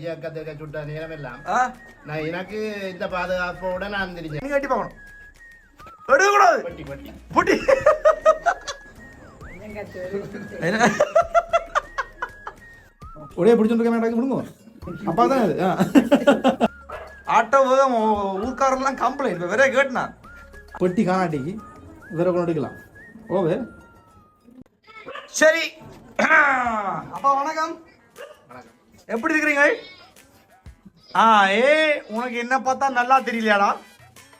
இயக்கத்துக்கு சுட்ட நேரமெல்லாம் நான் எனக்கு இந்த பாதுகாப்போட நான் தெரிஞ்சேன் கட்டி பார்க்கணும் எடுக்கக்கூடாது பட்டி பட்டி புட்டி? ஒரே பிடிச்சிட்டு மேடம் விடுங்க அப்பா தான் அது ஆட்டோ ஊர்க்காரெல்லாம் கம்ப்ளைண்ட் இப்போ வேற கேட்டுனா பெட்டி காணாட்டிக்கு வேற கொண்டு எடுக்கலாம் ஓவே சரி அப்பா வணக்கம் எப்படி இருக்கிறீங்க? ஆ ஏ உனக்கு என்ன பார்த்தா நல்லா தெரியலையாடா?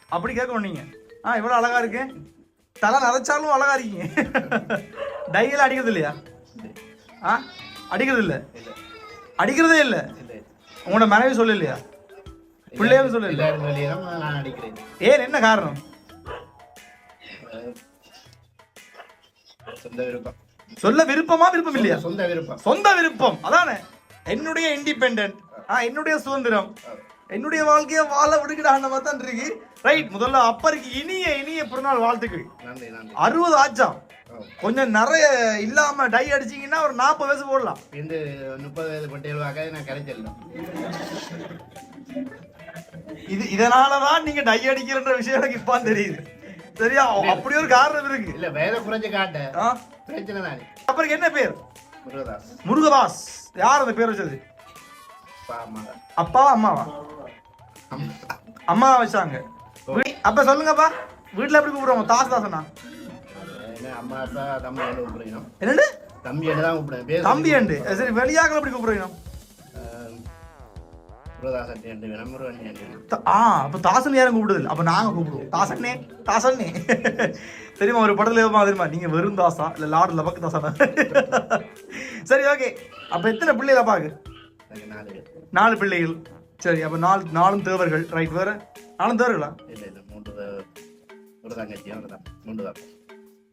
அப்படி கேட்கணும் நீங்க ஆ இவ்வளோ அழகா இருக்கு? தலை நரைச்சாலும் அழகா இருக்கீங்க. டையில் அடிக்கிறது இல்லையா? ஆ அடிக்கிறது இல்லை? அடிக்கிறதே இல்லை? உங்களோட மனைவி சொல்ல இல்லையா பிள்ளையும் சொல்ல இல்லையா எல்லாரும் வெளியிடம் நான் அடிக்கிறேன் ஏன் என்ன காரணம் சொல்ல விருப்பமா விருப்பம் இல்லையா? சொந்த விருப்பம். சொந்த விருப்பம். அதானே? என்னுடைய இண்டிபெண்டன்ட் ஆ. என்னுடைய சுதந்திரம். என்னுடைய வாழ்க்கையை வாழ விடுக்கிடான மாதிரி தான் இருக்கு. ரைட் முதல்ல அப்பருக்கு இனிய இனிய பிறநாள் வாழ்த்துக்கள். நன்றி அறுபது ஆச்சாம். கொஞ்சம் நிறைய இல்லாம டை அடிச்சீங்கன்னா ஒரு நாற்பது வயசு போடலாம். இந்த முப்பது வயது பட்டியல்வாக நான் கரைச்சிடலாம் இது இதனாலதான் நீங்க டை அடிக்கிறன்ற விஷயம் எனக்கு இப்ப தெரியுது. சரியா? அப்படி ஒரு காரணம் இருக்கு. இல்ல வயதை குறைஞ்சு காட்ட? பிரச்சனை அப்பருக்கு என்ன பேர்? முருகதாஸ். முருகதாஸ். யார் அந்த பேர் வச்சது? அப்பாவா அம்மாவா? அம்மா வச்சாங்க. அப்ப சொல்லுங்கப்பா. வீட்டுல எப்படி கூப்பிடுவாங்க? தாஸ் தாசனா? என்ன தம்பி கூப்பிடுறோம் என்னண்டு தம்பி சரி வெளியாக்கள் எப்படி கூப்பிடுறீங்க? ஆ அப்ப தாசன் யாரும் கூப்பிடுது அப்ப நாங்க கூப்பிடுவோம். தாசன்னே தாசன்னே தெரியுமா ஒரு படத்துல எதுமா தெரியுமா? நீங்க வெறும் தாசா இல்ல லாடு லபக்கு தாசா சரி ஓகே. அப்ப எத்தனை பிள்ளைகள் அப்பாக்கு எனக்கு நாலு பிள்ளைகள். சரி அப்ப நாலு நாலும் தேவர்கள். ரைட் வேற? நாலும் தேவர்களா? இல்லை இல்லை மூன்று ஒரு தங்கச்சியும் ஒரு தான் மூன்று தான்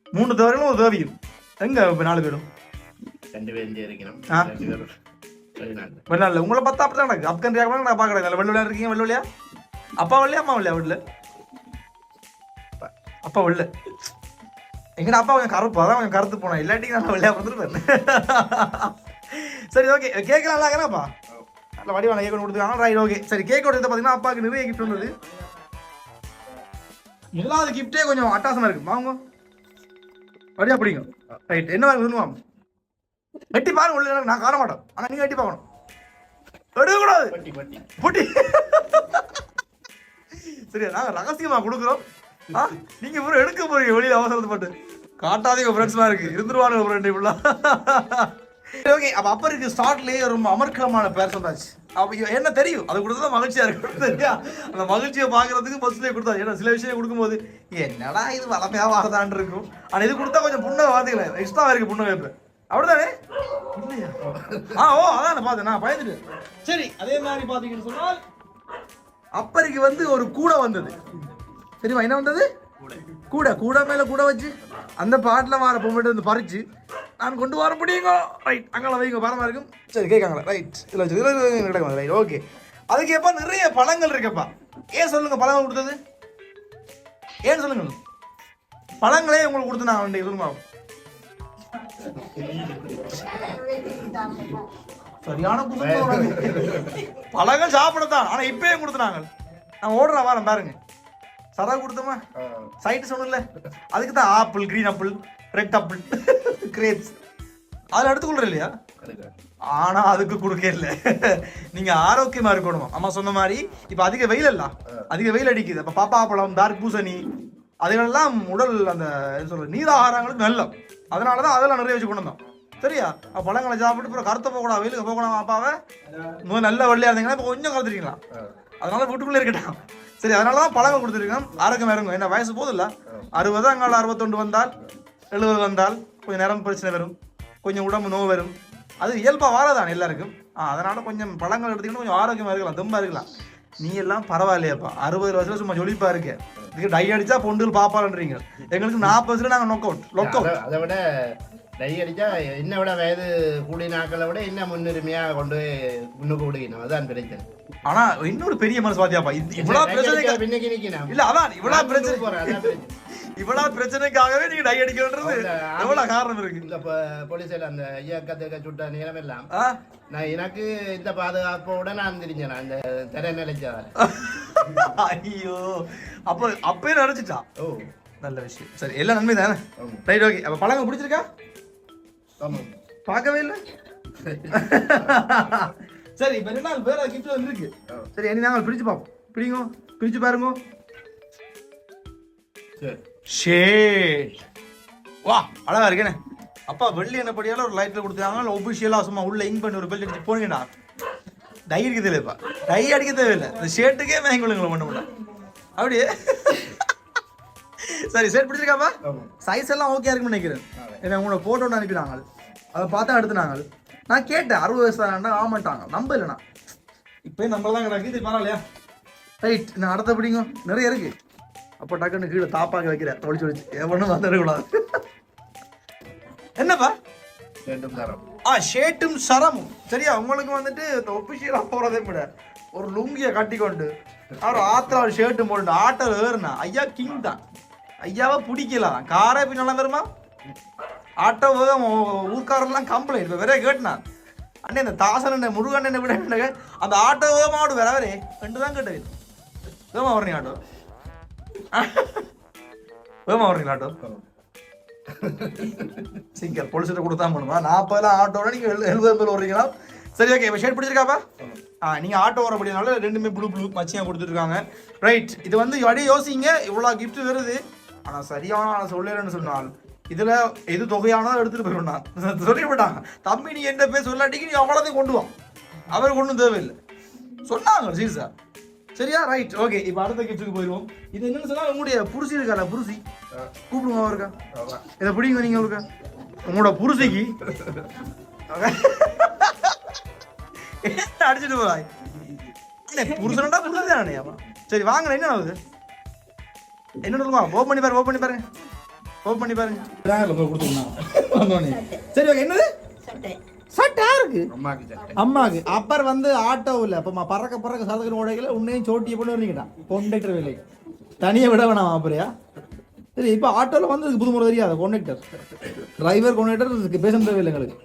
மூணு தேவர்களும் ஒரு தேவியும். எங்க இப்ப நாலு பேரும்? ரெண்டு பேரும் இருக்கணும். ஆ. உங்களை பார்த்தா அப்படி தான் நடக்கு அப்கன் ரியாக்ட் நான் பார்க்கறேன் நல்ல வெள்ளை இருக்கீங்க வெள்ளை அப்பா வெள்ளையா அம்மா வெள்ளையா? வீட்டில் அப்பா வெள்ள. எங்கடா அப்பா கொஞ்சம் கருப்பு அதான் கொஞ்சம் கருத்து போனேன். இல்லாட்டி நான் வெள்ளையா பிறந்துருப்பேன் சரி ஓகே கேக் நல்லா இருக்கிறாப்பா நல்ல வடிவான கேக் கொடுத்துருக்காங்க. ரைட் ஓகே சரி கேக் கொடுத்து பார்த்தீங்கன்னா அப்பாவுக்கு நிறைய கிஃப்ட் வந்தது. முதலாவது கிஃப்டே கொஞ்சம் அட்டாசமா இருக்கு. வாங்க. வடியா பிடிக்கும் ரைட் என்ன வாங்க. சொல்லுவாங்க வெட்டி பாருங்க உள்ள நான் காண மாட்டேன் ஆனா நீங்க வெட்டி பார்க்கணும். எடுக்கக்கூடாது. பட்டி சரி நாங்க ரகசியமா கொடுக்குறோம். நீங்க பூரா எடுக்க போறீங்க வெளியில அவசரத்தை போட்டு. காட்டாதீங்க ஃப்ரெண்ட்ஸ்லாம் இருக்கு. இருந்துருவானுங்க ஃப்ரெண்ட் இப்படிலாம் ஓகே அப்ப அப்பருக்கு ஸ்டார்ட்லயே ரொம்ப அமர்க்கலமான பேர் சொன்னாச்சு. அப்ப என்ன தெரியும்? அது கொடுத்தா மகிழ்ச்சியா இருக்கும் சரியா அந்த மகிழ்ச்சியை பாக்குறதுக்கு பஸ்லயே கொடுத்தா. ஏன்னா சில விஷயம் கொடுக்கும்போது என்னடா இது வளமையா வரதான்னு இருக்கும். ஆனா இது கொடுத்தா கொஞ்சம் புண்ணை வாத்திக்கல எக்ஸ்ட்ரா இருக்கு புண்ணை வைப்பேன் அப்படிதானே ஆ ஓ அதான் பார்த்தேன் நான் பயந்துட்டேன். சரி அதே மாதிரி பாத்தீங்கன்னு சொன்னால் அப்பருக்கு வந்து ஒரு கூடை வந்தது. தெரியுமா என்ன வந்தது? கூடை. கூடை மேல கூட வச்சு அந்த பாட்டில் வர பொம்மைட்டு வந்து பறிச்சு நான் கொண்டு வர முடியுங்க? ரைட் அங்கே வைங்க பரமா இருக்கும். சரி கேட்காங்களா? ரைட் இல்லை வச்சு கிடக்கும் ரைட் ஓகே அதுக்கு எப்பா நிறைய பழங்கள் இருக்குப்பா. ஏன் சொல்லுங்க பழங்கள் கொடுத்தது? ஏன் சொல்லுங்க? பழங்களே உங்களுக்கு கொடுத்து நான் சொல்லுங்க சரியான. பழங்கள் சாப்பிடத்தான். ஆனா இப்பயே கொடுத்துனாங்க நான் ஓடுற வாரம் பாருங்க. சரா கொடுத்தோமா? சைட்டு சொன்னல அதுக்கு தான் apple green apple red apple grapes அதில் எடுத்துக்கொள்ற இல்லையா? ஆனா அதுக்கு கொடுக்க இல்ல. நீங்க ஆரோக்கியமா இருக்கணும்? அம்மா சொன்ன மாதிரி இப்ப அதிக வெயில் இல்ல. அதிக வெயில் அடிக்குது. அப்ப பாப்பா பழம் டார்க் பூசணி அதுகளெல்லாம் உடல் அந்த சொல்றது நீர் ஆகாரங்களுக்கு நல்லம் அதனாலதான் அதெல்லாம் நிறைய வச்சு கொண்டு வந்தோம். சரியா? பழங்களை சாப்பிட்டு அப்புறம் கருத்த போகக்கூடாது வெயிலுக்கு போகக்கூடாது அப்பாவை முதல்ல நல்ல வெள்ளையா இருந்தீங்கன்னா இப்ப கொஞ்சம் கருத்துட்டீங்களா? அதனால வீட்டுக்குள்ளே இருக்கட்டும். சரி அதனால தான் பழங்கள் கொடுத்துருக்கோம். ஆரோக்கியம் இறங்கும் என்ன வயசு போதில்ல அறுபது அங்கால அறுபத்தொண்டு வந்தால் எழுபது வந்தால் கொஞ்சம் நரம்பு பிரச்சனை வரும். கொஞ்சம் உடம்பு நோவு வரும். அது இயல்பாக வாரதான் எல்லாருக்கும். அதனால கொஞ்சம் பழங்கள் எடுத்துக்கிட்டு கொஞ்சம் ஆரோக்கியமா இருக்கலாம் தெம்பா இருக்கலாம். நீ எல்லாம் பரவாயில்லையாப்பா. அறுபது வருஷம் சும்மா ஜொலிப்பா இருக்கு. இதுக்கு டை அடிச்சா பொண்டுகள் பாப்பான்றீங்க எங்களுக்கு நாற்பது வருஷம் நாங்கள் நொக் அவுட் லொக் அவுட் அதை விட டை அடிச்சா என்ன விட வயது கூடிய நாட்களை விட என்ன முன்னுரிமையா கொண்டு போய் முன்னுக்கு விடுக்கணும் அதான் பிரச்சனை. ஆனா இன்னொரு பெரிய மனசு பாத்தியாப்பா. இவ்வளவு பிரச்சனை இல்ல அதான் இவ்வளவு பிரச்சனை. இவ்வளவு பிரச்சனைக்காகவே நீங்க டை அடிக்கணுன்றது எவ்வளவு காரணம் இருக்கு? இந்த ப- போலீஸில் அந்த இயக்கத்துக்கு சுட்ட நேரமெல்லாம் ஆ? நான் எனக்கு இந்த பாதுகாப்போட நான் தெரிஞ்சேன் அந்த திரை நிலைச்சதால ஐயோ. அப்ப அப்பயே நினைச்சிட்டா? ஓ. நல்ல விஷயம். சரி எல்லாம் நன்மை தானே. ரைட் ஓகே அப்ப பழங்கள் பிடிச்சிருக்கா? பார்க்கவே இல்லை? சரி இப்ப என்ன வேற கிஃப்ட் வந்துருக்கு. சரி இனி நாங்கள் பிரிச்சு பார்ப்போம். பிடிங்க பிரிச்சு பாருங்க. சரி. ஷேட் வா அழகா இருக்கேனே. அப்பா வெள்ளி என்ன படியால ஒரு லைட்ல கொடுத்தாங்க ஒபிஷியலா சும்மா உள்ள இங்க் பண்ணி ஒரு பெல் அடிச்சு போனீங்கடா டை அடிக்க தேவைப்பா டை அடிக்க தேவையில்லை இந்த ஷேட்டுக்கே மேங்குளுங்களை பண்ண முடியல. அப்படியே. சரி ஷேட் பிடிச்சிருக்காப்பா? சைஸ் எல்லாம் ஓகே இருக்குன்னு நினைக்கிறேன். ஏன்னா உங்களோட போட்டோ ஒன்று அனுப்பினாங்க. அதை பார்த்தா எடுத்துனாங்க. நான் கேட்டேன் அறுபது வயசு தானே ஆமாட்டாங்க நம்ப இல்லைண்ணா. இப்போ நம்மள தான் கிடக்கு. இது பரவாயில்லையா? ரைட் நான் அடுத்த பிடிங்க. நிறைய இருக்கு. அப்போ டக்குன்னு கீழே தாப்பாக்க வைக்கிறேன். ஒழிச்சு ஒழிச்சு எவனும் வந்துடக்கூடாது. என்னப்பா? ரெண்டும் தரம் ஆ ஷேட்டும் சரமும். சரியா? உங்களுக்கு வந்துட்டு இந்த ஒபிஷியலாக போகிறதே விட ஒரு லுங்கியை கட்டிக்கொண்டு அவர் ஆத்திர ஒரு ஷர்ட்டு போட்டு ஆட்டோ ஏறுனா ஐயா கிங் தான். ஐயாவை பிடிக்கலாம். காரே பின்னால வருமா? ஆட்டோ ஊர்க்காரெல்லாம் கம்ப்ளைண்ட் இப்போ வேற கேட்டுனா அண்ணே இந்த தாசன் என்ன முருகன் என்ன விட அந்த ஆட்டோ வேகமாவோடு வேற வேறே ரெண்டு தான் கேட்டது. வேகமா வர்றீங்க ஆட்டோ? வேகமா வர்றீங்களா ஆட்டோ. சிங்கர் பொலிசிட்ட கொடுத்தா பண்ணுமா நாற்பதுல ஆட்டோட நீங்க எழுபது எண்பது வர்றீங்களா சரி ஓகே இப்போ ஷேட் பிடிச்சிருக்காப்பா? ஆ நீங்க ஆட்டோ வர முடியாதனால ரெண்டுமே ப்ளூ ப்ளூ மச்சியா கொடுத்துருக்காங்க ரைட் இது வந்து அப்படியே யோசிங்க இவ்வளோ கிஃப்ட் வருது. ஆனா சரியான ஆளை சொல்லலன்னு சொன்னால் இதுல எது தொகையானதோ எடுத்துட்டு போயிடும் சொல்லி சொல்லிவிட்டாங்க தம்பி நீ என்ன பேர் சொல்லாட்டிக்கு நீ அவ்வளோதையும் கொண்டு வா. அவர் கொண்டும் தேவையில்லை. சொன்னாங்க சீசா சரியா? ரைட் ஓகே இப்போ அடுத்த கிஃப்ட்டுக்கு போயிடுவோம். இது என்னன்னு சொன்னா உங்களுடைய புருசி இருக்கால புருசி கூப்பிடுங்க அவருக்கா? இதை பிடிங்க நீங்க அவருக்கு? உங்களோட புருஷைக்கு. என்ன அடிச்சிட்டு போறாய் புருஷனடா புருஷன் தானே சரி வாங்க என்ன ஆகுது? என்ன சொல்லுவா ஓப் பண்ணி பாரு ஓப் பண்ணி பாருங்க. ஓப் பண்ணி பாருங்க. சரி ஓகே என்னது? சட்டை இருக்கு அம்மாக்கு அப்பர் வந்து ஆட்டோ இல்ல. அப்ப பறக்க பறக்க சதகன் ஓடைகள உன்னையும் சோட்டியை போட்டு வரீங்கடா கொண்டக்டர் வேலை தனியா விட வேணாம் அப்படியா சரி இப்போ ஆட்டோல வந்து புது முறை தெரியாது? கொண்டக்டர் டிரைவர் கொண்டக்டர் பேசன் தேவையில்லை எங்களுக்கு.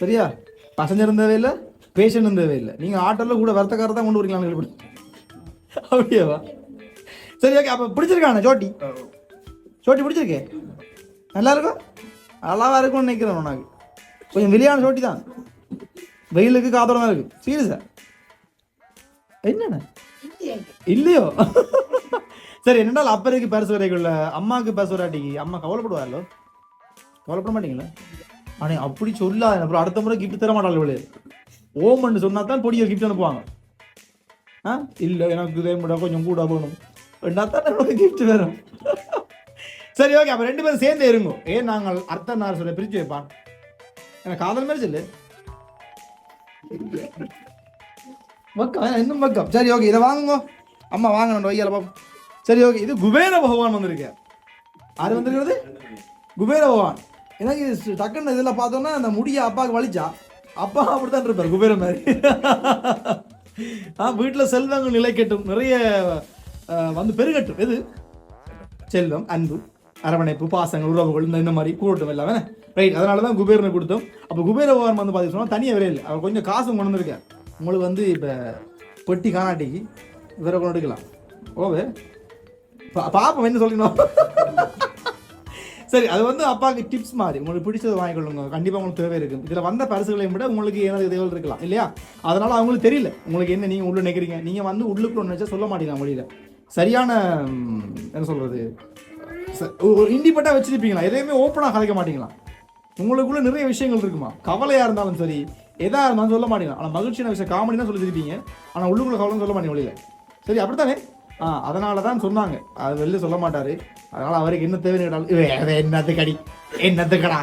சரியா? பசஞ்சர் தேவையில்லை பேஷண்ட் தேவையில்லை. நீங்க ஆட்டோல கூட வர்த்தக்காரர் தான் கொண்டு வரீங்களா இப்படி? அப்படியாவா? சரி ஓகே அப்ப பிடிச்சிருக்கானே சோட்டி? சோட்டி பிடிச்சிருக்கே? நல்லா இருக்கும்? நல்லாவா இருக்கும்னு நினைக்கிறேன் உனக்கு. கொஞ்சம் வெளியான சோட்டி தான். வெயிலுக்கு காத்தோடமா இருக்கு. சீரியஸா என்னண்ணே? இல்லையோ? சரி என்னடா அப்பருக்கு பேச வரைக்குள்ள அம்மாவுக்கு பேச வராட்டிக்கு. அம்மா கவலைப்படுவாரோ கவலைப்பட மாட்டீங்களா? அண்ணே அப்படி சொல்லாத அப்புறம் அடுத்த முறை கிஃப்ட் தர மாட்டாள் இவளே. ஓமன்னு சொன்னா தான் பொடியை கிஃப்ட் அனுப்புவாங்க. ஆ? இல்லை எனக்கு இதே முறை கொஞ்சம் கூட போகணும் என்ன தான் நமக்கு கிஃப்ட் வரும் சரி ஓகே அப்போ ரெண்டு பேரும் சேர்ந்து இருங்கோ. ஏன் நாங்கள் அர்த்தம் நார் சொல்ல பிரித்து வைப்பான்? எனக்கு காதல் மேரேஜ் இல்லை. மக்கம் இன்னும் மக்கம் சரி ஓகே இதை வாங்குங்க. அம்மா வாங்கணும் ஒய்யால பாப்போம். சரி ஓகே இது குபேர பகவான் வந்திருக்கு யார் வந்திருக்கிறது? குபேர பகவான். எனக்கு இது டக்குன்னு இதில் பார்த்தோன்னா அந்த முடிய அப்பாவுக்கு வலிச்சா அப்பா அப்படித்தான் இருப்பார் குபேர மாதிரி. ஆ வீட்டில் செல்வங்கள் நிலைக்கட்டும் நிறைய வந்து பெருகட்டும். எது? செல்வம் அன்பு அரவணைப்பு பாசங்கள் உறவுகள் இந்த இந்த மாதிரி கூட்டம் எல்லாமே ரைட் அதனால தான் குபேரனை கொடுத்தோம். அப்போ குபேர பகவான் வந்து பார்த்தீங்கன்னா தனியாக விரையில் அவர் கொஞ்சம் காசும் கொண்டு வந்திருக்கார். உங்களுக்கு வந்து இப்போ பொட்டி காணாட்டிக்கு இவரை கொண்டு எடுக்கலாம். ஓவே. பா- பாப்போம் என்ன சொல்லணும் சரி அது வந்து அப்பாவுக்கு டிப்ஸ் மாதிரி. உங்களுக்கு பிடிச்சதை வாங்கிக்கொள்ளுங்க கண்டிப்பாக உங்களுக்கு தேவை இருக்கும். இதில் வந்த பரிசுகளையும் விட உங்களுக்கு ஏதாவது தேவை இருக்கலாம் இல்லையா? அதனால் அவங்களுக்கு தெரியல. உங்களுக்கு என்ன நீங்கள் உள்ளே நினைக்கிறீங்க? நீங்கள் வந்து உள்ளுக்குள்ள நினச்சா சொல்ல மாட்டீங்க வழியில் சரியான என்ன சொல்கிறது ச- ஒரு இண்டிபெண்டாக வச்சுருப்பீங்களா? எதையுமே ஓப்பனாக கலைக்க மாட்டீங்களா? உங்களுக்குள்ள நிறைய விஷயங்கள் இருக்குமா? கவலையா இருந்தாலும் சரி எதா இருந்தாலும் சொல்ல மாட்டீங்க. ஆனால் மகிழ்ச்சியான விஷயம் காமெடி தான் சொல்லியிருப்பீங்க ஆனால் உள்ளுக்குள்ள கவலை சொல்ல மாட்டீங்க வழியில சரி அப்படித்தானே? ஆ அதனால தான் சொன்னாங்க. அது வெளில சொல்ல மாட்டாரு. அதனால அவருக்கு என்ன தேவைன்னு கேட்டாலும் "இவன் அது என்னத்து கடி என்னத்து கடா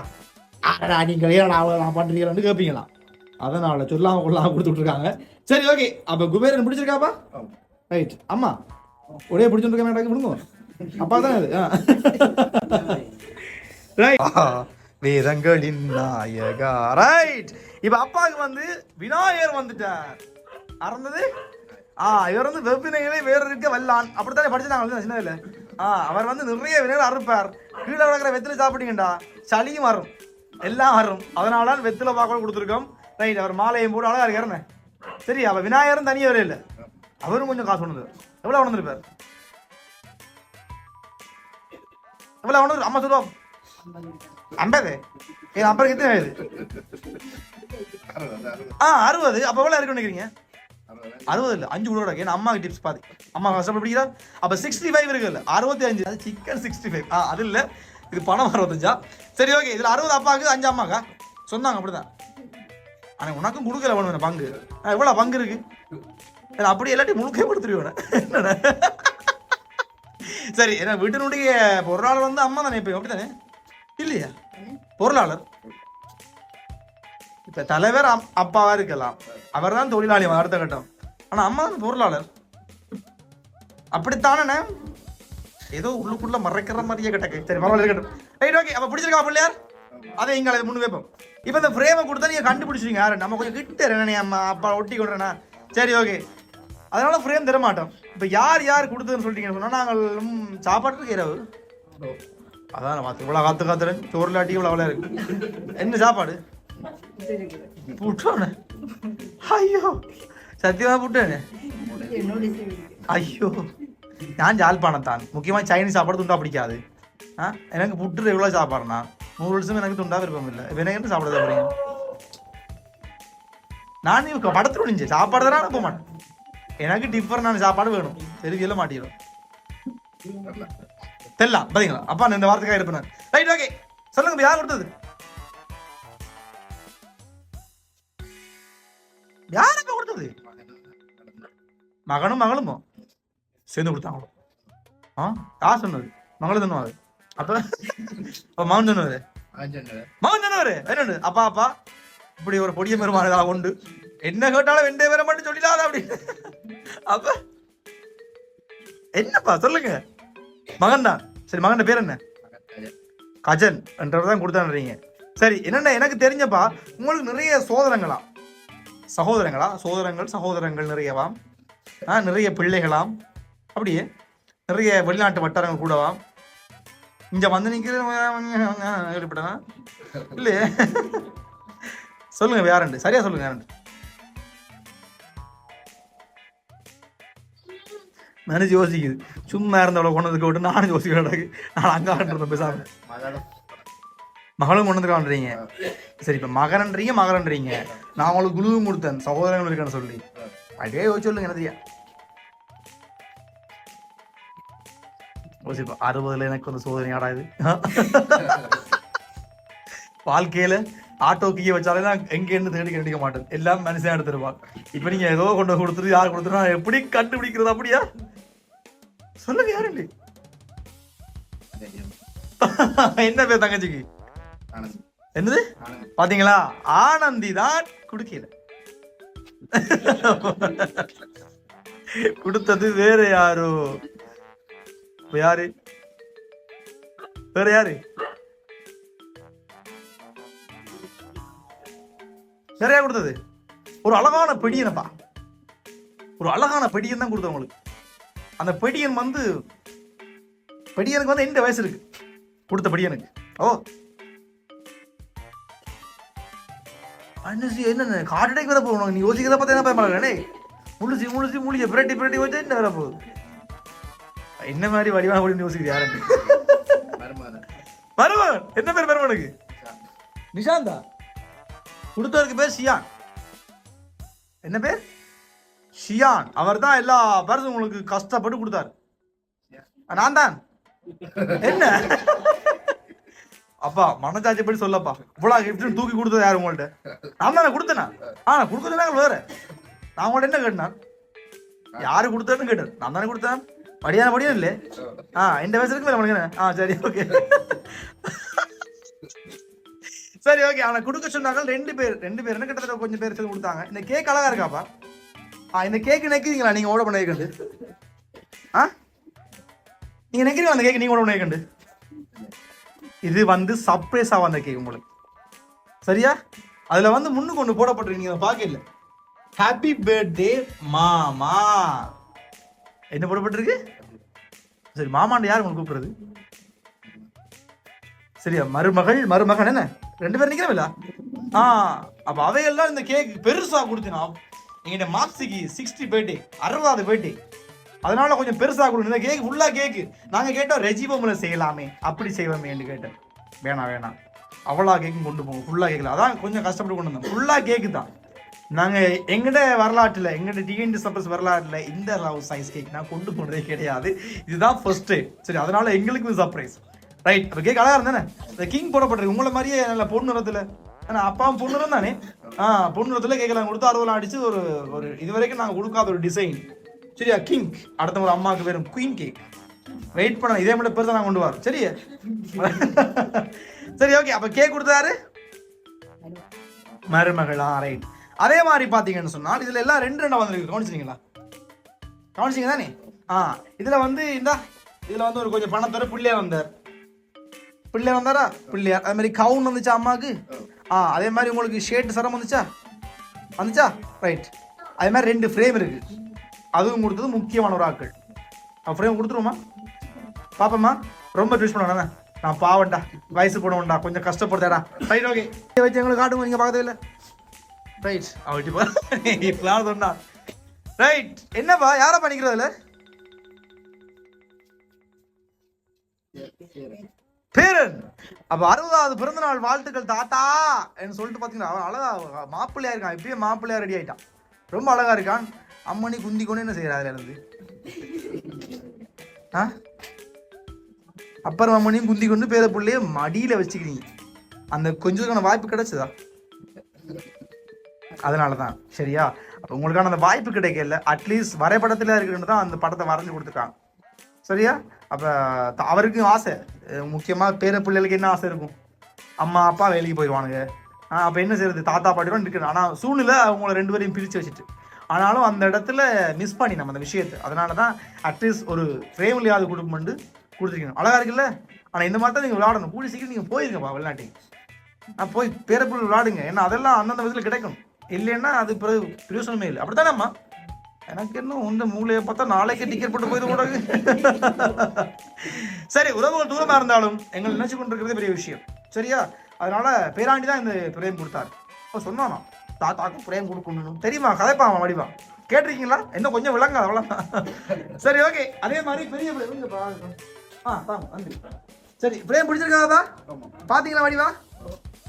ஆடா நீங்கள் ஏடா அவ்வளோ பண்ணுறீங்களான்னு கேட்பீங்களா அதனால சொல்லாம கொள்ளாம கொடுத்துட்ருக்காங்க. சரி ஓகே. அப்போ குபேரன் பிடிச்சிருக்காப்பா? ரைட் அம்மா ஒரே பிடிச்சிருக்கா மாட்டாங்க விடுங்க. அப்பா தான் அது ரைட் வேதங்களின் நாயகா. ரைட் இப்போ அப்பாவுக்கு வந்து விநாயகர் வந்துட்டார். அறந்தது? ஆ இவர் வந்து வெவ்வினைகளை வேறு இருக்க வல்லான். அப்படித்தானே படிச்சிருந்தாங்க சின்ன இல்லை ஆ அவர் வந்து நிறைய வினைகள் அறுப்பார். கீழே வளர்க்குற வெத்தில சாப்பிட்டீங்கடா சளியும் வரும். எல்லாம் வரும். அதனால தான் வெத்தில பாக்கோல் கொடுத்துருக்கோம். ரைட் அவர் மாலையும் போட்டு அழகாக இருக்காருண்ணே சரி அவ விநாயகரும் தனியே வரே இல்லை. அவரும் கொஞ்சம் காசு உணர்ந்து எவ்வளோ உணர்ந்துருப்பார் எவ்வளோ உணர்ந்து அம்மா சொல்லுவோம் ஐம்பது? ஏன் அப்புறம் எத்தனை வயது? ஆ அறுபது. அப்போ எவ்வளோ இருக்குன்னு நினைக்கிறீங்க? அறுபது. இல்லை அஞ்சு கூட ஏன்னா அம்மாக்கு டிப்ஸ் பாதி. அம்மா கஷ்டப்பட்டு பிடிக்கிறா அப்போ சிக்ஸ்டி ஃபைவ் இருக்குல்ல அறுபத்தி அஞ்சு அது சிக்கன் சிக்ஸ்டி ஃபைவ் ஆ அது இல்லை. இது பணம் அறுபத்தஞ்சா? சரி ஓகே இதில் அறுபது அப்பாவுக்கு அஞ்சு அம்மாக்கா? சொன்னாங்க அப்படிதான் ஆனால் உனக்கும் கொடுக்கல வேணும் பங்கு. ஆ, எவ்வளோ பங்கு இருக்கு? அப்படி எல்லாத்தையும் முழுக்கே கொடுத்துருவேன் சரி ஏன்னா வீட்டினுடைய பொருளாளர் வந்து அம்மா தானே இப்போ அப்படி தானே இல்லையா? பொருளாளர். இப்ப தலைவர் அப்பாவா இருக்கலாம். அவர் தான் தொழிலாளி அடுத்த கட்டம். ஆனா அம்மா தான் பொருளாளர். அப்படித்தானே ஏதோ உள்ளுக்குள்ள மறைக்கிற மாதிரியே கட்டக்கு. சரி பரவாயில்ல இருக்கட்டும். Right okay. அப்ப பிடிச்சிருக்கா பிள்ளையார்? அதை எங்களை முன் வைப்போம். இப்போ இந்த ஃப்ரேமை கொடுத்தா நீங்க கண்டுபிடிச்சிருங்க யாரு? நம்ம கொஞ்சம் கிட்ட என்னனே அம்மா. அப்பா ஒட்டி கொண்டுறேனா சரி ஓகே. அதனால ஃப்ரேம் தர மாட்டோம் இப்போ யார் யார் கொடுத்ததுன்னு சொல்லிட்டீங்கன்னு சொன்னா நாங்கள் சாப்பாட்டுக்கு இரவு அதான் பார்த்து இவ்வளோ காத்து காத்துறேன் சோறில் சோறுலாட்டி இவ்வளோ அவ்வளோ இருக்கு. என்ன சாப்பாடு? புட்டோண்ணே ஐயோ. சத்தியமாக புட்டானே ஐயோ. நான் ஜாழ்ப்பாணம் தான் முக்கியமாக சைனீஸ் சாப்பாடு துண்டா பிடிக்காது. ஆ? எனக்கு புட்டு ரெகுலர் சாப்பாடுனா? நூடுல்ஸும் எனக்கு துண்டா விருப்பம் இல்லை. எனக்கு என்ன சாப்பிட போறீங்க நான் இவங்க படத்தில் ஒழிஞ்சு சாப்பாடு தானே அனுப்ப மாட்டேன். எனக்கு டிஃபரெண்டான சாப்பாடு வேணும். தெரியல மாட்டிடும் தெரியலாம் பாத்தீங்களா அப்பா நான் இந்த வார்த்தைக்காக இருப்பேன் ரைட் ஓகே சொல்லுங்க இப்ப யார் கொடுத்தது? யாருக்கு கொடுத்தது? மகனும் மகளுமோ? சேர்ந்து கொடுத்தாங்களோ? ஆ யார் சொன்னது? மகளும் சொன்னவாரு அப்ப அப்ப மகன் அஞ்சு மகன் சொன்னவரு. என்னண்டு அப்பா அப்பா இப்படி ஒரு பொடிய பெருமாள் உண்டு. என்ன கேட்டாலும் வெண்டே வர மட்டும் சொல்லிடாத அப்படி. அப்ப என்னப்பா சொல்லுங்க. மகன் தான் சரி மகன் பேர் என்ன? கஜன் என்றவர் தான் கொடுத்தான்றீங்க. சரி என்னென்ன? எனக்கு தெரிஞ்சப்பா உங்களுக்கு நிறைய சோதரங்களா சகோதரங்களா? சோதரங்கள் சகோதரங்கள் நிறையவாம். ஆ நிறைய பிள்ளைகளாம். அப்படியே நிறைய வெளிநாட்டு வட்டாரங்கள் கூடவாம். இங்க வந்து நிற்கிற இல்லையே? சொல்லுங்க யாருண்டு சரியா சொல்லுங்க யாருண்டு மனசு யோசிக்குது சும்மா இருந்தவளை கொண்டதுக்கு விட்டு நானும் யோசிக்கிறேன் நான் அங்கே இருந்தேன் பேசாம மகளும் கொண்டு வந்துருக்கான்றீங்க சரி இப்போ மகரன்றீங்க மகரன்றீங்க நான் உங்களுக்கு குழுவும் கொடுத்தேன் சகோதரன் இருக்கேன்னு சொல்லி அப்படியே யோசிச்சு சொல்லுங்க என்ன தெரியா யோசிப்பா அறுபதுல எனக்கு வந்து சோதனை ஆடாது வாழ்க்கையில ஆட்டோ கீயை வச்சாலே நான் எங்க இருந்து தேடி கண்டிக்க மாட்டேன். எல்லாம் மனுஷன் எடுத்துருவான் இப்ப நீங்க ஏதோ கொண்டு கொடுத்துட்டு யார் கொடுத்துருவா எப்படி கண்டுபிடிக்கிறது அப்படியா? சொல்லுங்க யாரும் இல்லை என்ன பேர் தங்கச்சிக்கு? என்னது? பாத்தீங்களா? ஆனந்தி தான் குடுக்கல. கொடுத்தது வேற யாரோ? யாரு? வேற யாரு? வேற யார் கொடுத்தது. ஒரு அழகான பெடியனப்பா ஒரு அழகான பெடியன் தான் கொடுத்தது உங்களுக்கு அந்த பெடியன் வந்து பெடியனுக்கு வந்து எந்த வயசு இருக்கு. கொடுத்த பெடியனுக்கு. ஓ. என்ன ஹார்ட் அட்டாக் வர போகணும் நீ யோசிக்கிறத பார்த்தா என்ன பயப்படாதே? முழுசி முழுசி முழிய பிரட்டி பிரட்டி வச்சா என்ன வர போகுது? என்ன மாதிரி வடிவா அப்படின்னு யோசிக்கிறியா? யாருன்னு மருமகன். மருமகன். என்ன பேர் மருமனுக்கு நிஷாந்தா? கொடுத்தவருக்கு பேர் ஷியான். என்ன பேர்? ஷியான். அவர் தான் எல்லா பேரும் உங்களுக்கு கஷ்டப்பட்டு கொடுத்தாரு. நான் தான். என்ன? அப்பா மனசாட்சி படி சொல்லப்பா. இவ்வளவு கிஃப்ட் தூக்கி கொடுத்தது யாரு உங்கள்ட்ட? நான் தானே கொடுத்தேனா? ஆ கொடுத்தது நாங்கள் வேற. நான் உங்கள்ட்ட என்ன கேட்டேன்? யாரு கொடுத்தேன்னு கேட்டேன். நான் தானே கொடுத்தேன். படியான படியா இல்லையே ஆ இந்த வயசுக்கு மேல மனுஷன் ஆ சரி ஓகே சரி ஓகே அவனை கொடுக்க சொன்னாங்க ரெண்டு பேர். ரெண்டு பேர். என்ன கிட்டத்தட்ட கொஞ்சம் பேர் சேர்ந்து கொடுத்தாங்க? இந்த கேக் அழகா இருக்காப்பா? ஆ இந்த கேக் நெக்கிறீங்களா? நீங்க ஓட பண்ண கண்டு ஆ? நீங்க நெக்கிறீங்களா அந்த கேக் நீங்க ஓட பண்ண கண்டு இது வந்து சப்ரைஸ் ஆகும் அந்த கேக் உங்களுக்கு. சரியா? அதுல வந்து முன்னுக்கு ஒன்று போடப்பட்டிருக்கீங்க நீங்க ஹாப்பி பர்த்டே மாமா. என்ன போடப்பட்டிருக்கு? சரி மாமாண்ட யார் உங்களுக்கு கூப்பிடுறது? சரியா மருமகள் மருமகன் என்ன? ரெண்டு பேர் நிக்கிறவில்ல ஆ அப்ப அவையெல்லாம் இந்த கேக் பெருசா கொடுத்தினா எங்கிட்ட மார்க்ஸுக்கு சிக்ஸ்டி பேட்டி அறுபதாவது பேட்டி அதனால கொஞ்சம் பெருசா கொடுங்க இந்த கேக் ஃபுல்லா கேக்கு நாங்க கேட்டோம் ரெஜிபம்ல செய்யலாமே அப்படி செய்வோமேன்னு கேட்டேன். வேணாம் வேணாம். அவ்வளோ கேக்கும் கொண்டு போங்க ஃபுல்லா கேக்கில் அதான் கொஞ்சம் கஷ்டப்பட்டு கொண்டு வந்தோம் ஃபுல்லா கேக்கு தான். நாங்கள் எங்கட வரலாற்றில் எங்கட டிஎன்டி சப்பஸ் வரலாற்றில் இந்த லவ் சைஸ் கேக் நான் கொண்டு போனதே கிடையாது. இதுதான் ஃபர்ஸ்ட் சரி அதனால எங்களுக்கு சர்ப்ரைஸ் ரைட் அப்ப கேக் அழகா இருந்தானே? இந்த கிங் போடப்பட்டிருக்கு. உங்களை மாதிரியே நல்ல பொண்ணு நிறத்துல. ஆனா அப்பாவும் பொண்ணு நிறம் தானே? ஆ பொண்ணு நிறத்துல கேட்கலாம் கொடுத்து அறுபதுலாம் அடிச்சு ஒரு ஒரு இது வரைக்கும் நாங்க கொடுக்காத ஒரு டிசைன் சரியா? கிங் அடுத்த ஒரு அம்மாவுக்கு வெறும் குயின் கேக் வெயிட் பண்ண இதே மட்டும் பெருசா நான் கொண்டு வரோம் சரியா? சரி ஓகே அப்ப கேக் கொடுத்தாரு மருமகளா. ரைட் அதே மாதிரி பாத்தீங்கன்னு சொன்னால் இதுல எல்லாம் ரெண்டு ரெண்டாக வந்திருக்கு கவனிச்சிங்களா கவனிச்சிங்க தானே? ஆ இதுல வந்து இந்த இதுல வந்து ஒரு கொஞ்சம் பணத்தோட பிள்ளையார் வந்தார். பிள்ளையார் வந்தாரா? பிள்ளையார் அதே மாதிரி கவுன் வந்துச்சா அம்மாவுக்கு? ஆ அதே மாதிரி உங்களுக்கு ஷேட் சரம் வந்துச்சா? வந்துச்சா? ரைட் அதே மாதிரி ரெண்டு ஃப்ரேம் இருக்கு. அதுவும் கொடுத்தது முக்கியமான ஒரு ஆட்கள். ஃப்ரேம் கொடுத்துருவோமா? பாப்பம்மா. ரொம்ப ட்யூஸ் பண்ண நான் பாவண்டா வயசு போனவன்டா. கொஞ்சம் கஷ்டப்படுத்தாடா ரைட் ஓகே வச்சு எங்களுக்கு காட்டுங்க. நீங்க பார்க்கவே இல்லை. ரைட் அவட்டி இப்பதான் சொன்னா. ரைட் என்னப்பா? யாரா பண்ணிக்கிறதுல பேரன். அப்ப அறுபதாவது பிறந்த நாள் வாழ்த்துக்கள் தாத்தா என்று சொல்லிட்டு பாத்தீங்கன்னா அவன் அழகா மாப்பிள்ளையா இருக்கான். இப்பயே மாப்பிள்ளையா ரெடி ஆயிட்டான். ரொம்ப அழகா இருக்கான். அம்மனி குந்தி கொண்டு என்ன செய்யறா அதுல இருந்து? ஆ? அப்புறம் அம்மனியும் குந்தி கொண்டு பேர பிள்ளைய மடியில வச்சுக்கிறீங்க. அந்த கொஞ்சத்துக்கான வாய்ப்பு கிடைச்சதா? அதனால தான் சரியா? அப்போ உங்களுக்கான அந்த வாய்ப்பு கிடைக்கல. அட்லீஸ்ட் வரைபடத்தில் இருக்குன்னு தான் அந்த படத்தை வரைஞ்சு கொடுத்துருக்காங்க சரியா? அப்போ அவருக்கும் ஆசை. முக்கியமாக பேர பிள்ளைகளுக்கு என்ன ஆசை இருக்கும்? அம்மா அப்பா வேலைக்கு போயிடுவானுங்க அப்போ என்ன செய்யறது தாத்தா பாட்டியோட இருக்குது ஆனால் சூழ்நிலை அவங்கள ரெண்டு பேரையும் பிரித்து வச்சுட்டு. ஆனாலும் அந்த இடத்துல மிஸ் பண்ணி நம்ம அந்த விஷயத்தை. அதனால தான் அட்லீஸ்ட் ஒரு ஃபேமிலியாவது கொடுக்குமெண்டு கொடுத்துருக்கணும். அழகாக இருக்குல்ல? ஆனால் இந்த மாதிரி தான் நீங்கள் விளாடணும் கூடி சீக்கிரம் நீங்கள் போயிருங்கப்பா வெளிநாட்டுக்கு. நான் போய் பேரப்பிள்ளை விளாடுங்க ஏன்னா அதெல்லாம் அந்தந்த விதத்தில் கிடைக்கும் இல்லைன்னா அது பிறகு பிரயோசனமே இல்லை. அப்படி தானேம்மா எனக்கு என்ன உண்டு மூளையை பார்த்தா நாளைக்கு டிக்கெட் போட்டு போயிட கூடாது சரி உறவுகள் தூரமாக இருந்தாலும் எங்களை நினைச்சு கொண்டிருக்கிறது பெரிய விஷயம். சரியா? அதனால பேராண்டி தான் இந்த பிரேம் கொடுத்தாரு. ஓ சொன்னானா தாத்தாக்கு பிரேம் கொடுக்கணும் தெரியுமா? கதைப்பான் வடிவா கேட்டிருக்கீங்களா? என்ன கொஞ்சம் விளங்க அவ்வளோதான் சரி ஓகே அதே மாதிரி பெரிய பிரேம் ஆ தாங்க நன்றி சரி பிரேம் பிடிச்சிருக்காதா பார்த்தீங்களா வடிவா?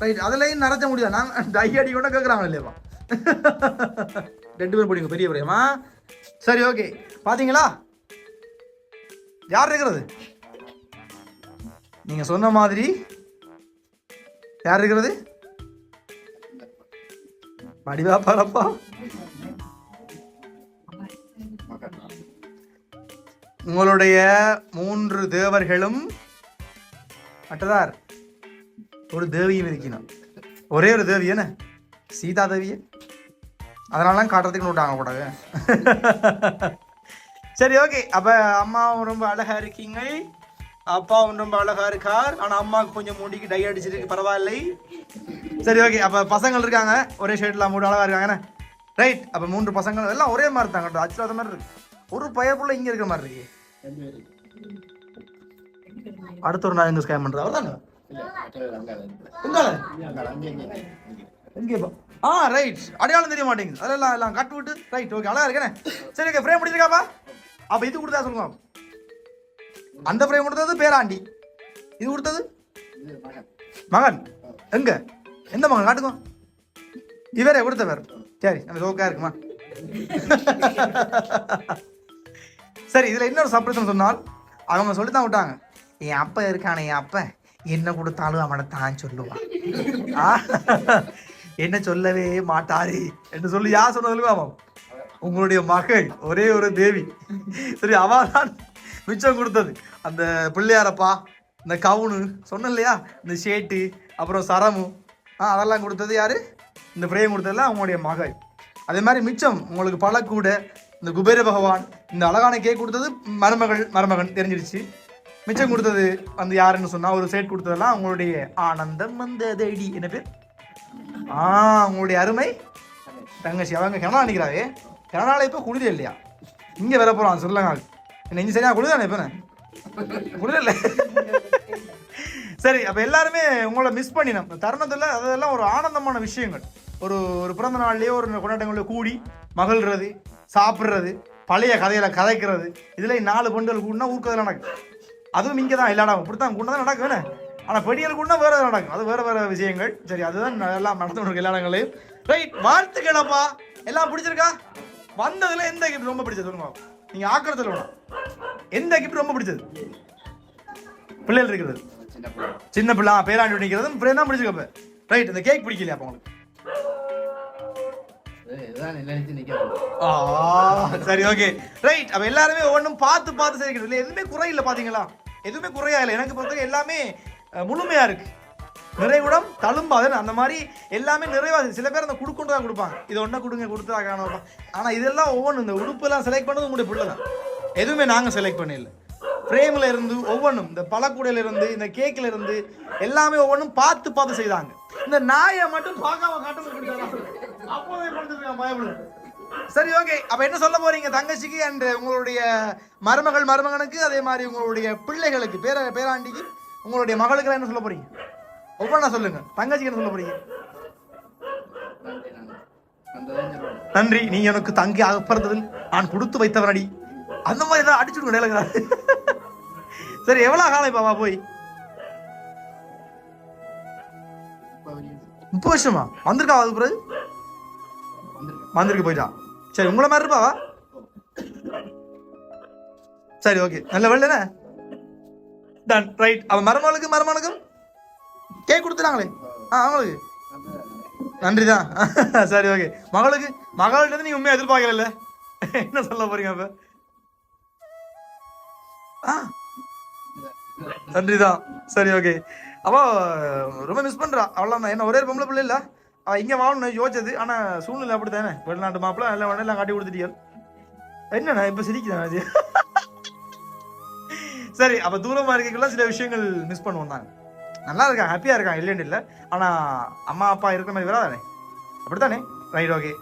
ரைட் அதுலேயும் நிறைச்ச முடியாது நாங்கள் டை அடி கூட கேட்குறாங்க இல்லையப்பா ரெண்டு பேரும் பிடிங்க பெரிய பிரேமா சரி ஓகே பாத்தீங்களா? யார் இருக்கிறது? நீங்க சொன்ன மாதிரி யார் இருக்கிறது? வடிவா பாரப்பா உங்களுடைய மூன்று தேவர்களும் மற்றதார். ஒரு தேவியும் இருக்கணும் ஒரே ஒரு தேவி என்ன? சீதா தேவியே? அதனால காட்டுறதுக்கு விட்டாங்க கூடாது சரி ஓகே அப்ப அம்மாவும் ரொம்ப அழகா இருக்கீங்க. அப்பாவும் ரொம்ப அழகா இருக்கார். ஆனா அம்மாவுக்கு கொஞ்சம் முடிக்கு டை அடிச்சிருக்கு. பரவாயில்லை. சரி ஓகே அப்ப பசங்கள் இருக்காங்க. ஒரே ஷர்ட்ல மூணு அழகா இருக்காங்க. ரைட் அப்ப மூன்று பசங்கள் எல்லாம் ஒரே மாதிரி தான் அச்சுவாத மாதிரி இருக்கு. ஒரு பயப்புள்ள இங்க இருக்கிற மாதிரி இருக்கு. அடுத்த ஒரு நாள் எங்க ஸ்கேம் பண்றது அவர்தானே? எங்க எங்கே ஆ ரைட் அடையாளம் தெரிய மாட்டேங்குது. அதெல்லாம் எல்லாம் கட்டு விட்டு ரைட் ஓகே அழகா இருக்கேன். சரி ஓகே ஃப்ரேம் முடிச்சிருக்காப்பா அப்ப இது கொடுத்தா சொல்லுங்க. அந்த ஃப்ரேம் கொடுத்தது பேராண்டி. இது கொடுத்தது? மகன். எங்க? எந்த மகன்? காட்டுங்க. இவரே கொடுத்தவர். சரி நம்ம ஓகே இருக்குமா? சரி இதுல இன்னொரு சப்ரேஷன் சொன்னால் அவங்க சொல்லி தான் விட்டாங்க. என் அப்பா இருக்கானே என் அப்பா. என்ன கொடுத்தாலும் அவனை தான் சொல்லுவான் என்ன சொல்லவே மாட்டாரு என்று சொல்லி யார் சொன்னது அவன் உங்களுடைய மகள் ஒரே ஒரு தேவி. சரி அவ தான் மிச்சம் கொடுத்தது. அந்த பிள்ளையாரப்பா இந்த கவுனு சொன்னேன் இல்லையா இந்த ஷேட்டு அப்புறம் சரமு. ஆ அதெல்லாம் கொடுத்தது யாரு? இந்த பிரேம் கொடுத்ததுலாம் அவங்களுடைய மகள். அதே மாதிரி மிச்சம் உங்களுக்கு பழக்கூட இந்த குபேர பகவான் இந்த அழகான கேக் கொடுத்தது மருமகள் மருமகன் தெரிஞ்சிருச்சு. மிச்சம் கொடுத்தது வந்து யாருன்னு சொன்னால் ஒரு சேட் கொடுத்ததெல்லாம் அவங்களுடைய ஆனந்தம் வந்ததடி. என்ன பேர்? ஆ உங்களுடைய அருமை. தங்கச்சி அவங்க கனடா நினைக்கிறாவே கனடாவில் இப்போ குளிர் இல்லையா? இங்கே வர சொல்லுங்க ஸ்ரீலங்கா என்ன இங்க சரியா குளிர் இப்போ? இப்போ இல்லை. சரி அப்போ எல்லாருமே உங்களை மிஸ் பண்ணினோம். தருணத்தில் அதெல்லாம் ஒரு ஆனந்தமான விஷயங்கள். ஒரு ஒரு பிறந்த நாள்லேயோ ஒரு கொண்டாட்டங்களோ கூடி மகிழ்றது சாப்பிட்றது பழைய கதையில கதைக்கிறது. இதில் நாலு பெண்கள் கூடனா ஊர்க்கதை நடக்கும். அதுவும் இங்கே தான் இல்லாடா இப்படித்தான் கூட தான் நடக்கும் என்ன? ஆனால் வேற எதாவது நடக்கும். அது வேற வேற விஷயங்கள். சரி அதுதான் எல்லாம் கொண்டிருக்க எல்லா இடங்களையும் ரைட் வாழ்த்துக்களப்பா எல்லாம் பிடிச்சிருக்கா? வந்ததுல எந்த கிஃப்ட் ரொம்ப பிடிச்சது சொல்லுங்க நீங்க ஆக்கிரத்தில் வேணும் எந்த கிஃப்ட் ரொம்ப பிடிச்சது? பிள்ளைகள் இருக்கிறது. சின்ன பிள்ளை. பிள்ளை பேராண்டி நிற்கிறது பிரேம் தான் பிடிச்சிருக்கப்ப ரைட் இந்த கேக் பிடிக்கலையா அப்போ உங்களுக்கு? சரி ஓகே ரைட் அப்ப எல்லாருமே ஒவ்வொன்றும் பார்த்து பார்த்து செய்கிறது இல்லை. எதுவுமே குறை இல்லை பாத்தீங்களா? எதுவுமே குறையா இல்லை. எனக்கு பொறுத்தவரை எல்லாமே முழுமையாக முழுமையா இருக்கு. நிறைவுடம் தழும்பாது அந்த மாதிரி எல்லாமே நிறைவாக சில பேர் அந்த குடுக்கொண்டு தான் கொடுப்பாங்க. இது ஒன்றா கொடுங்க கொடுத்தா காணும் ஆனால் இதெல்லாம் ஒவ்வொன்றும் இந்த உடுப்பெல்லாம் செலக்ட் பண்ணது உங்களுடைய பிள்ளை தான். எதுவுமே நாங்கள் செலக்ட் பண்ணல ஃப்ரேமில் இருந்து ஒவ்வொன்றும் இந்த பழக்கூடையில இருந்து இந்த கேக்கில் இருந்து எல்லாமே ஒவ்வொன்றும் பார்த்து பார்த்து செய்தாங்க. இந்த நாயை மட்டும் பார்க்காம அப்போதே பயப்பட சரி? ஓகே அப்ப என்ன சொல்ல போறீங்க தங்கச்சிக்கு அண்ட் உங்களுடைய மருமகள் மருமகனுக்கு அதே மாதிரி உங்களுடைய பிள்ளைகளுக்கு பேர பேராண்டிக்கு? உங்களுடைய மகளுக்கு என்ன சொல்ல போறீங்க? ஒவ்வொன்றா சொல்லுங்க. தங்கச்சிக்கு என்ன சொல்ல போறீங்க? நன்றி. நீ எனக்கு தங்கி அகப்படுறதில் நான் கொடுத்து வைத்தவனடி. அந்த மாதிரி தான் அடிச்சுடுங்க நிலங்க சரி எவ்வளவு காலம் இப்ப போய்? முப்பது வருஷமா? வந்திருக்கா அது பிறகு? வந்திருக்கு போயிட்டா. சரி உங்களை மாதிரி இருப்பாவா சரி ஓகே நல்ல வெள்ளன டன் ரைட் அவன் மருமகளுக்கு மருமனுக்கும் கேக் கொடுத்துட்டாங்களே. ஆ அவங்களுக்கு. நன்றி தான் சரி ஓகே மகளுக்கு மகள்கிட்ட நீங்க உண்மையா எதிர்பார்க்கல என்ன சொல்ல போறீங்க அப்ப? ஆ. நன்றி தான் சரி ஓகே அப்போ ரொம்ப மிஸ் பண்ணுறா அவ்வளோ என்ன ஒரே ஒரு பொம்பளை பிள்ளை இல்லை? அவள் இங்கே வாழணும் யோசிச்சது. ஆனால் சூழ்நிலை அப்படித்தானே? வெளிநாட்டு மாப்பிள்ள எல்லாம் வேணும் எல்லாம் காட்டி கொடுத்துட்டீங்க என்னண்ணா இப்போ சிரிக்கிறேன் அது? சரி அப்ப தூரமா இருக்கக்குள்ள சில விஷயங்கள் மிஸ் பண்ணுவோம் தாங்க நல்லா இருக்கான் ஹாப்பியா இருக்கான் இல்லைன்னு இல்லை. ஆனா அம்மா அப்பா இருக்கிற மாதிரி வராதானே? அப்படித்தானே? ரைட் ஓகே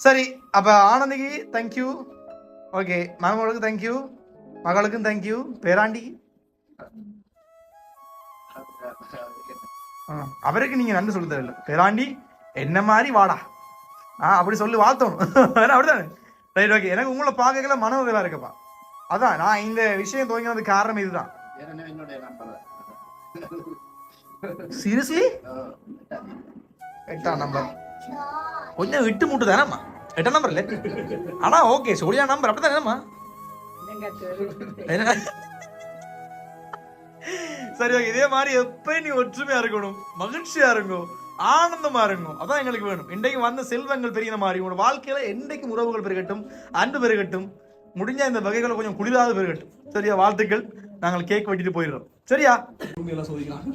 சரி அப்ப ஆனந்திக்கு தேங்க்யூ ஓகே மருமகளுக்கு தேங்க்யூ மகளுக்கும் தேங்க்யூ பேராண்டி. ஆ, அவருக்கு நீங்க நன்றி சொல்ல தேவையில்ல. பேராண்டி என்ன மாதிரி வாடா? ஆ அப்படி சொல்லி வாழ்த்தணும். அப்படித்தானே? ரைட் ஓகே எனக்கு உங்களை பார்க்கல மன இருக்கப்பா. அதான் நான் இந்த விஷயம் துவங்கினது காரணம் இதுதான். சீரியஸ்லி? எட்டாம் நம்பர். கொஞ்சம் விட்டு முட்டு தானேம்மா எட்டாம் நம்பர் இல்லை? ஆனா ஓகே சோழியா நம்பர் அப்படித்தானேம்மா என்ன? சரி ஓகே இதே மாதிரி எப்பயும் நீ ஒற்றுமையா இருக்கணும் மகிழ்ச்சியா இருக்கும் ஆனந்தமா இருக்கும் அதான் எங்களுக்கு வேணும். இன்றைக்கு வந்த செல்வங்கள் பெருகின மாதிரி உங்களோட வாழ்க்கையில என்றைக்கும் உறவுகள் பெருகட்டும் அன்பு பெருகட்டும். முடிஞ்ச இந்த வகைகளை கொஞ்சம் குளிராத பெருகட்டும். சரியா? வாழ்த்துக்கள். நாங்கள் கேக் வெட்டிட்டு போயிடுறோம். சரியா? சோதிக்கலாம்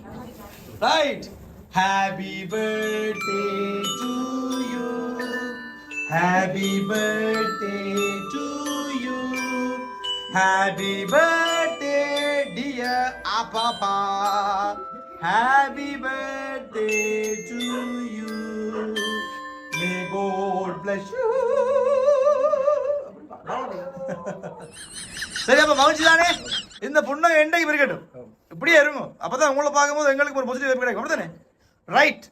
right happy birthday to you happy birthday to you happy birthday dear அப்பா happy birthday to you may God bless you சரி அப்ப மகிழ்ச்சி தானே இந்த புண்ணம் என்றைக்கு இருக்கட்டும் இப்படியே இருங்க. அப்பதான் உங்களை பார்க்கும்போது எங்களுக்கு ஒரு பாசிட்டிவ் கிடைக்கும். அப்படித்தானே? ரைட்